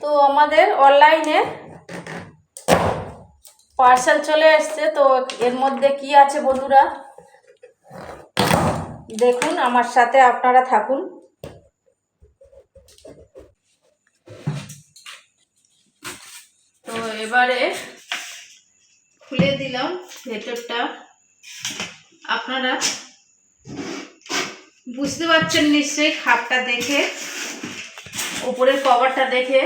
তো আমাদের অনলাইনে পার্সেল চলে এসছে, তো এর মধ্যে কি আছে বন্ধুরা? দেখুন, আমার সাথে আপনারা থাকুন। তো এবারে খুলে দিলাম ভেতরটা। আপনারা বুঝতে পারছেন নিশ্চয়ই খাপটা দেখে। উপরের কভারটা দেখে।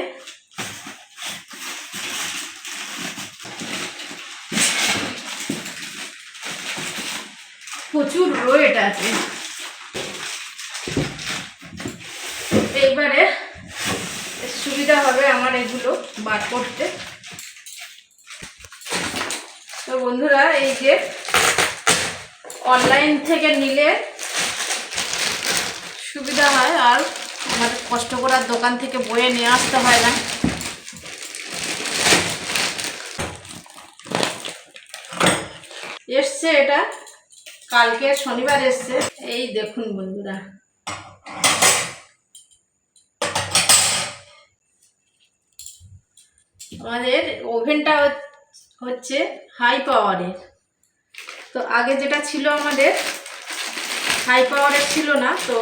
প্রচুর ওয়েট আছে। এইবারে সুবিধা হবে আমার এগুলো বার করতে। তো বন্ধুরা, এই যে অনলাইন থেকে নিলে সুবিধা হয় আর আমাদের কষ্ট করার দোকান থেকে বয়ে নিয়ে আসতে হয় না। এসছে এটা। কালকে শনিবার এসছে। এই দেখুন বন্ধুরা। আমাদের ওভেনটা হচ্ছে হাই পাওয়ারের তো আগে যেটা ছিল আমাদের হাই পাওয়ারের ছিল না, তো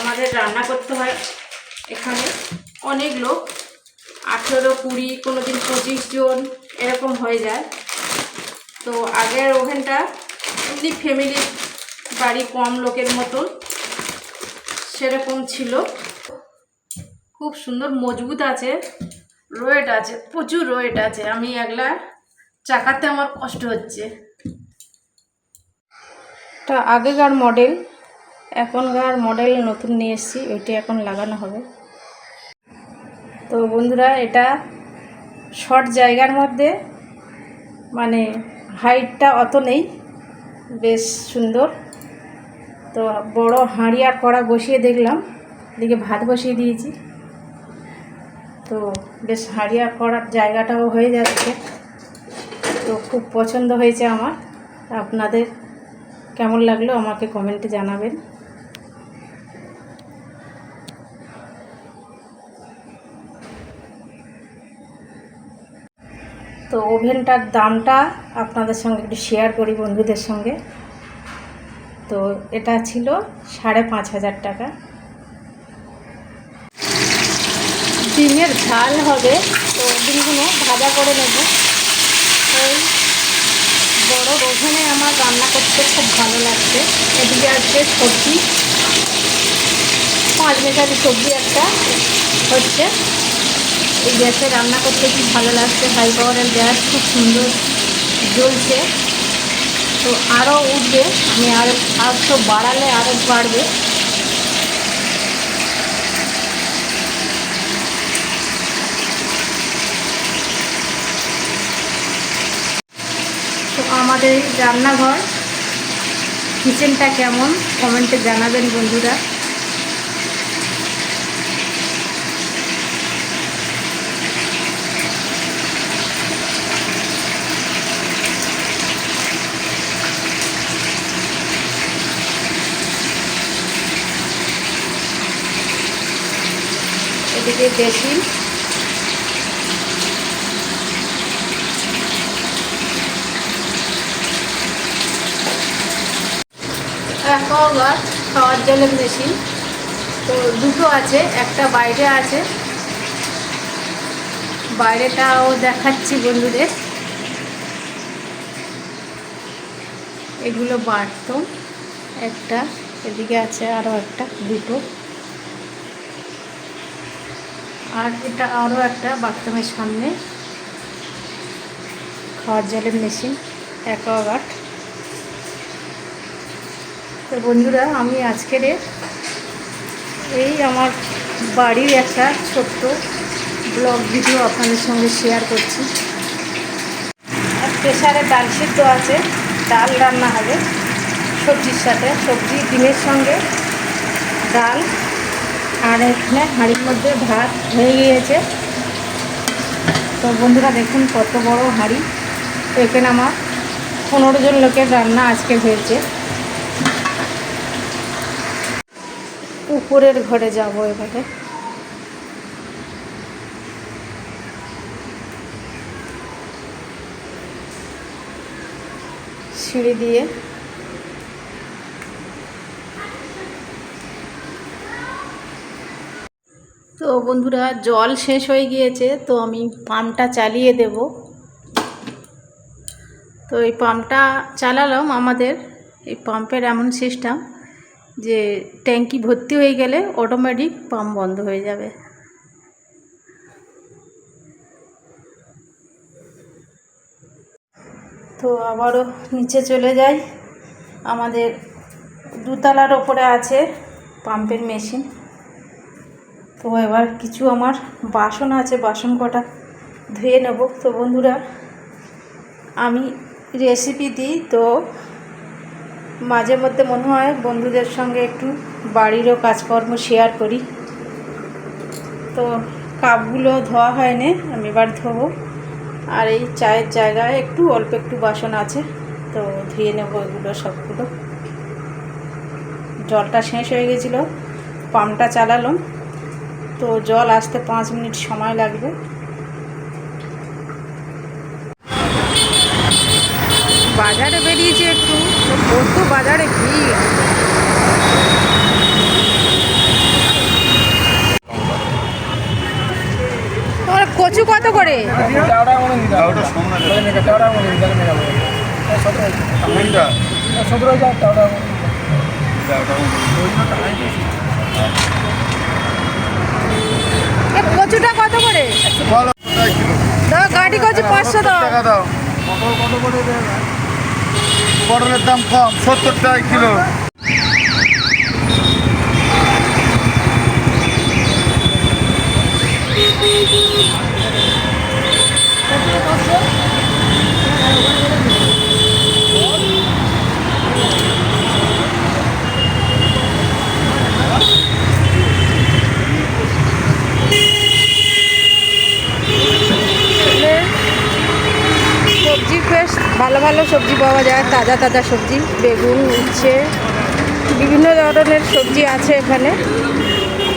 আমাদের রান্না করতে হয় এখানে। অনেক লোক, আঠেরো, কুড়ি কোনো দিন পঁচিশ জন, এরকম হয়ে যায়। তো আগের ওভেনটা এমনি ফ্যামিলির বাড়ি কম লোকের মতন, সেরকম ছিল। খুব সুন্দর, মজবুত আছে রোয়েট আছে, প্রচুর রোয়েট আছে। আমি একলা চাকাতে আমার কষ্ট হচ্ছে। এটা আগেকার মডেল এখনকার মডেল নতুন নিয়ে এসেছি, ওইটি এখন লাগানো হবে। তো বন্ধুরা, এটা শর্ট জায়গার মধ্যে মানে হাইটটা অত নেই, বেশ সুন্দর। তো বড় হাঁড়ি আর কড়া বসিয়ে দেখলাম, এদিকে ভাত বসিয়ে দিয়েছি। তো বেশ হাঁড়ি আর কড়ার জায়গাটাও হয়ে যাচ্ছে। তো খুব পছন্দ হয়েছে আমার। আপনাদের কেমন লাগল আমাকে কমেন্টে জানাবেন। তো ওভেনটার দামটা আপনাদের সঙ্গে একটু শেয়ার করি বন্ধুদের সঙ্গে। তো এটা ছিল সাড়ে পাঁচ হাজার টাকা। ডিমের ঝাল হবে, তো ডিমগুলো ভাজা করে নেব। ওই বড় ওভেনে আমার রান্না করতে খুব ভালো লাগছে। এদিকে আছে সবজি। পাঁচ মেশালি সবজি একটা হচ্ছে। এই গ্যাসে রান্না করতে খুব ভালো লাগছে। হাই পাওয়ারের গ্যাস খুব সুন্দর জ্বলছে। তো আরও উঠবে, আমি আর তো বাড়ালে আরও বাড়বে। তো আমাদের রান্নাঘর কিচেনটা কেমন? কমেন্টে জানাবেন বন্ধুরা। বেশি অ্যাকোয়াগার্ড খাওয়ার জলের মেশিন তো দুটো আছে, একটা বাইরে আছে। বাইরেটাও দেখাচ্ছি বন্ধুদের। এগুলো বাড়তো একটা, এদিকে আছে আরও একটা, দুটো। আর এটা আরও একটা বাথরুমের সামনে। খাওয়ার জলের মেশিন, অ্যাকোয়াগার্ড। তো বন্ধুরা, আমি আজকের এই আমার বাড়ির একটা ছোট্ট ব্লগ ভিডিও আপনাদের সঙ্গে শেয়ার করছি। প্রেশারে ডাল সিদ্ধ আছে, ডাল রান্না হবে। সবজির সাথে, সবজি, ডিমের সঙ্গে, ডাল। আর এখানে হাঁড়ির মধ্যে ভাত হয়ে গিয়েছে। তো বন্ধুরা দেখুন কত বড় হাঁড়ি। তো এখানে আমার পনেরো জন লোকের রান্না আজকে হয়েছে। উপরের ঘরে যাব এবারে। সিঁড়ি দিয়ে তো বন্ধুরা জল শেষ হয়ে গিয়েছে, তো আমি পাম্পটা চালিয়ে দেব। তো এই পাম্পটা চালালাম আমাদের, এই পাম্পের এমন সিস্টেম যে ট্যাঙ্কি ভর্তি হয়ে গেলে অটোমেটিক পাম্প বন্ধ হয়ে যাবে। তো আবারও নিচে চলে যাই। আমাদের দুতলার ওপরে আছে পাম্পের মেশিন। তো এবার কিছু আমার বাসন আছে, বাসন কটা ধুয়ে নেব। তো বন্ধুরা, আমি রেসিপি দিই। তো মাঝে মধ্যে মনে হয় বন্ধুদের সঙ্গে একটু বাড়িরও কাজকর্ম শেয়ার করি। তো কাপগুলো ধোয়া হয়নি, আমি এবার ধোবো। আর এই চায়ের জায়গায় একটু, অল্প একটু বাসন আছে। তো ধুয়ে নেব এগুলো সবগুলো। জলটা শেষ হয়ে গেছিল, পাম্পটা চালালাম। তো জল আসতে পাঁচ মিনিট সময় লাগবে। বাজারে বেরিয়েছি একটু তো কত বাজারে ভিড়। কচু কত করে? সতেরো হাজার কচুটা কত করে? দাও গাড়ি কচু পাঁচশো টাকা দাও। পটলের দাম কম, সত্তর টাকা কিলো। সবজি বেশ ভালো ভালো সবজি পাওয়া যায়, তাজা তাজা সবজি, বেগুন, উচ্ছে, বিভিন্ন ধরনের সবজি আছে এখানে।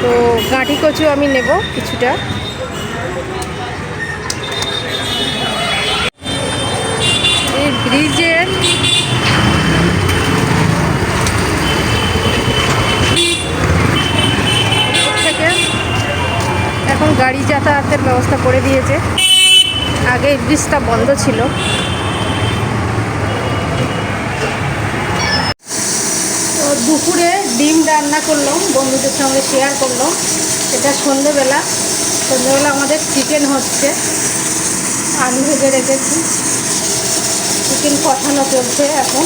তো গাঁটি কচু আমি নেব কিছুটা। এই ব্রিজের থেকে এখন গাড়ি যাতায়াতের ব্যবস্থা করে দিয়েছে। আগে ব্রিজটা বন্ধ ছিল তো দুপুরে ডিম রান্না করলাম, বন্ধুদের সঙ্গে শেয়ার করলাম। এটা সন্ধেবেলা। সন্ধেবেলা আমাদের চিকেন হচ্ছে, আলু ভেজে রেখেছি। চিকেন কষানো চলছে এখন।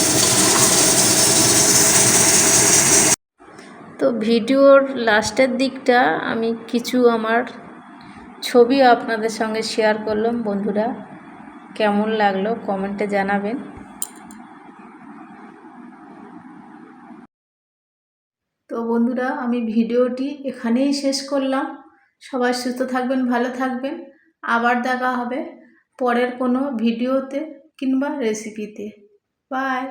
তো ভিডিওর লাস্টের দিকটা আমি কিছু আমার ছবি আপনাদের সঙ্গে শেয়ার করলাম। বন্ধুরা, কেমন লাগল? কমেন্টে জানাবেন। তো বন্ধুরা, আমি ভিডিওটি এখানেই শেষ করলাম। সবাই সুস্থ থাকবেন, ভালো থাকবেন। আবার দেখা হবে পরের কোনো ভিডিওতে কিংবা রেসিপিতে। বাই।